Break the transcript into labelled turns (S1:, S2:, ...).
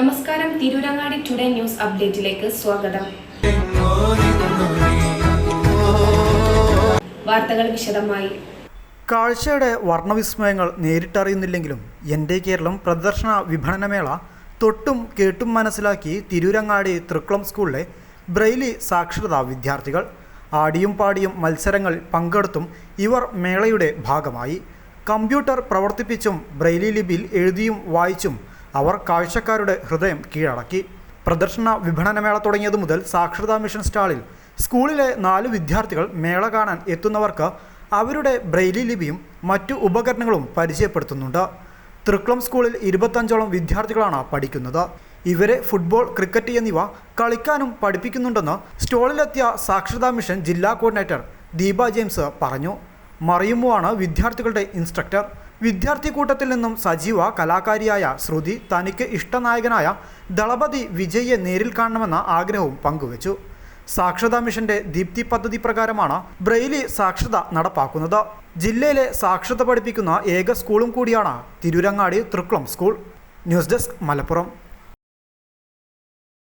S1: നമസ്കാരം. Tirurangadi today news അപ്ഡേറ്റിലേക്ക് സ്വാഗതം. വാർത്തകൾ വിശദമായി.
S2: കാഴ്ചയുടെ വർണവിസ്മയങ്ങൾ നേരിട്ടറിയുന്നില്ലെങ്കിലും എന്റെ കേരളം പ്രദർശന വിപണനമേള തൊട്ടും കേട്ടും മനസ്സിലാക്കി തിരൂരങ്ങാടി തൃക്കുളം സ്കൂളിലെ ബ്രെയിലി സാക്ഷരതാ വിദ്യാർത്ഥികൾ. ആടിയും പാടിയും മത്സരങ്ങൾ പങ്കെടുത്തും ഇവർ മേളയുടെ ഭാഗമായി. കമ്പ്യൂട്ടർ പ്രവർത്തിപ്പിച്ചും ബ്രെയിലി ലിപിയിൽ എഴുതിയും വായിച്ചും അവർ കാഴ്ചക്കാരുടെ ഹൃദയം കീഴടക്കി. പ്രദർശന വിപണനമേള തുടങ്ങിയതു മുതൽ സാക്ഷരതാ മിഷൻ സ്റ്റാളിൽ സ്കൂളിലെ നാല് വിദ്യാർത്ഥികൾ മേള കാണാൻ എത്തുന്നവർക്ക് അവരുടെ ബ്രെയിലി ലിപിയും മറ്റു ഉപകരണങ്ങളും പരിചയപ്പെടുത്തുന്നുണ്ട്. തൃക്കുളം സ്കൂളിൽ ഇരുപത്തഞ്ചോളം വിദ്യാർത്ഥികളാണ് പഠിക്കുന്നത്. ഇവരെ ഫുട്ബോൾ ക്രിക്കറ്റ് എന്നിവ കളിക്കാനും പഠിപ്പിക്കുന്നുണ്ടെന്ന് സ്റ്റോളിലെത്തിയ സാക്ഷരതാ മിഷൻ ജില്ലാ കോർഡിനേറ്റർ ദീപ ജെയിംസ് പറഞ്ഞു. മറിയുമുവാണ് വിദ്യാർത്ഥികളുടെ ഇൻസ്ട്രക്ടർ വിദ്യാർത്ഥി കൂട്ടത്തിൽ നിന്നും സജീവ കലാകാരിയായ ശ്രുതി തനിക്ക് ഇഷ്ടനായകനായ ദളപതി വിജയെ നേരിൽ കാണണമെന്ന ആഗ്രഹവും പങ്കുവച്ചു. സാക്ഷരതാ മിഷന്റെ ദീപ്തി പദ്ധതി പ്രകാരമാണ് ബ്രെയിലി സാക്ഷരത നടപ്പാക്കുന്നത്. ജില്ലയിലെ സാക്ഷരത പഠിപ്പിക്കുന്ന ഏക സ്കൂളും കൂടിയാണ് Tirurangadi Thrikkulam school. News desk Malappuram.